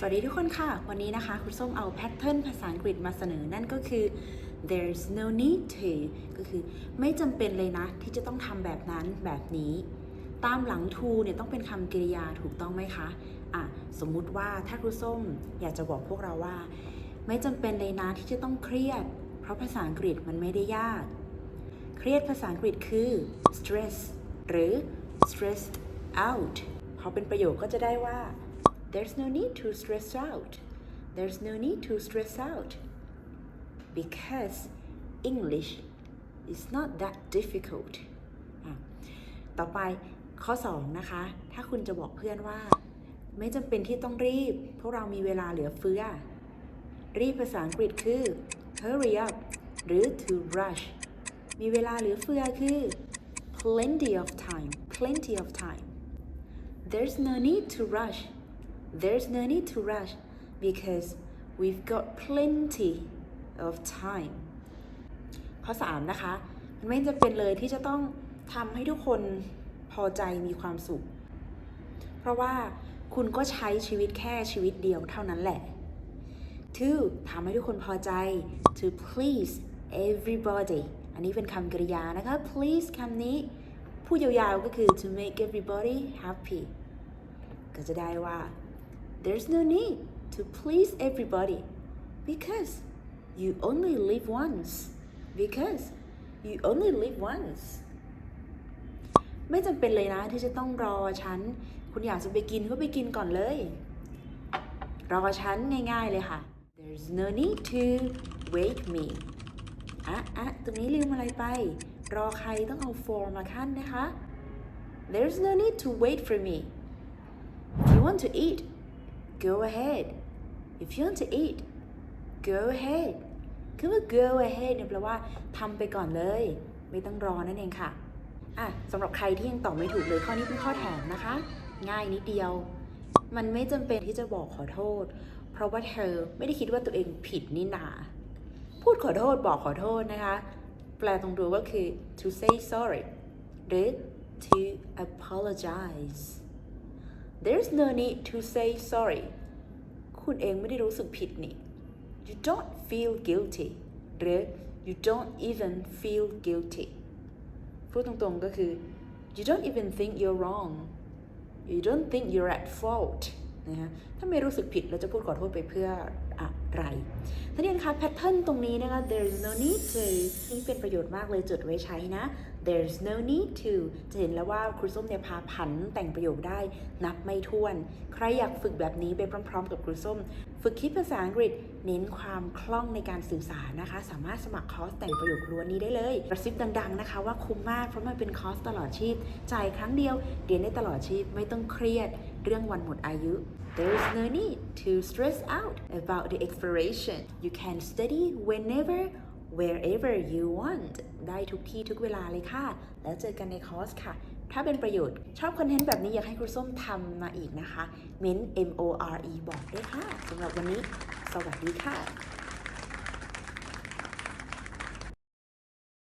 สวัสดีทุกคนค่ะ วันนี้นะคะครูส้มเอาแพทเทิร์นภาษาอังกฤษมาเสนอนั่นก็คือ there's no need to ก็คือไม่จำเป็นเลยนะ ที่จะต้องทำแบบนั้นแบบนี้ ตามหลัง to เนี่ยต้องเป็นคำกริยาถูกต้องไหมคะอะสมมุติว่าถ้าครูส้มอยากจะบอกพวกเราว่า ไม่จำเป็นเลยนะที่จะต้องเครียด เพราะภาษาอังกฤษมันไม่ได้ยาก เครียดภาษาอังกฤษคือ stress หรือ stressed out พอเป็นประโยคก็จะได้ว่า there's no need to stress out there's no need to stress out because English is not that difficult ต่อไปข้อ 2 นะคะ ถ้าคุณจะบอกเพื่อนว่า ไม่จำเป็นที่ต้องรีบ พวกเรามีเวลาเหลือเฟือ รีบภาษาอังกฤษคือ hurry up หรือ to rush มีเวลาเหลือเฟือคือ plenty of time plenty of time there's no need to rush there's no need to rush because we've got plenty of time ข้อ 3 นะคะ มันไม่จะเป็นเลยที่จะต้องทำให้ทุกคนพอใจมีความสุข เพราะว่าคุณก็ใช้ชีวิตแค่ชีวิตเดียวเท่านั้นแหละ to ทำให้ทุกคนพอใจ to please everybody อันนี้เป็นคำกริยานะคะ please คำนี้พูดยาวๆก็คือ to make everybody happy ก็จะได้ว่า there's no need to please everybody because you only live once because you only live once ไม่จำเป็นเลยนะที่จะต้องรอฉัน คุณอยากจะไปกินก็ไปกินก่อนเลย รอฉันง่ายๆเลยค่ะ there's no need to wake me อะอะตรงนี้ลืมอะไรไป รอใครต้องเอา for มาขั้นนะคะ there's no need to wait for me if you want to eat go ahead if you want to eat go ahead คือว่า go ahead เนี่ยแปลว่าทำไปก่อนเลย ไม่ต้องรอนั่นเองค่ะอะสำหรับใครที่ยังตอบไม่ถูกเลยข้อนี้เป็นข้อแถมนะคะ ง่ายนิดเดียว มันไม่จำเป็นที่จะบอกขอโทษ เพราะว่าเธอไม่ได้คิดว่าตัวเองผิดนี่นา พูดขอโทษบอกขอโทษนะคะ แปลตรงตัวก็คือ to say sorry หรือ to apologize there's no need to say sorry คุณเองไม่ได้รู้สึกผิดนี่ you don't feel guilty หรือ you don't even feel guilty พูดตรงๆก็คือ you don't even think you're wrong you don't think you're at fault นะฮะถ้าไม่รู้สึกผิดเราจะพูดขอโทษไปเพื่ออะ ไรท่านนี้นะคะแพทเทิร์นตรงนี้นะคะ there's no need to นี่เป็นประโยชน์มากเลยจดไว้ใช้นะ there's no need to จะเห็นแล้วว่าครูส้มเนี่ยพาผันแต่งประโยคได้นับไม่ถ้วน ใครอยากฝึกแบบนี้ไปพร้อม ๆ กับครูส้ม ฝึกคิดภาษาอังกฤษ เน้นความคล่องในการสื่อสารนะคะ สามารถสมัครคอร์สแต่งประโยคล้วนนี้ได้เลยกระซิบดัง ๆ นะคะ ว่าคุ้มมากเพราะมันเป็นคอร์สตลอดชีพจ่ายครั้งเดียวเรียนได้ตลอดชีพไม่ต้องเครียด เรื่องวันหมดอายุ There is no need to stress out about the expiration. You can study whenever, wherever you want. ได้ทุกที่ทุกเวลาเลยค่ะ แล้วเจอกันในคอร์สค่ะ ถ้าเป็นประโยชน์ ชอบคอนเทนต์แบบนี้อยากให้ครูส้มทำมาอีกนะคะ เม้น M O R E บอกด้วยค่ะสำหรับวันนี้ สวัสดีค่ะ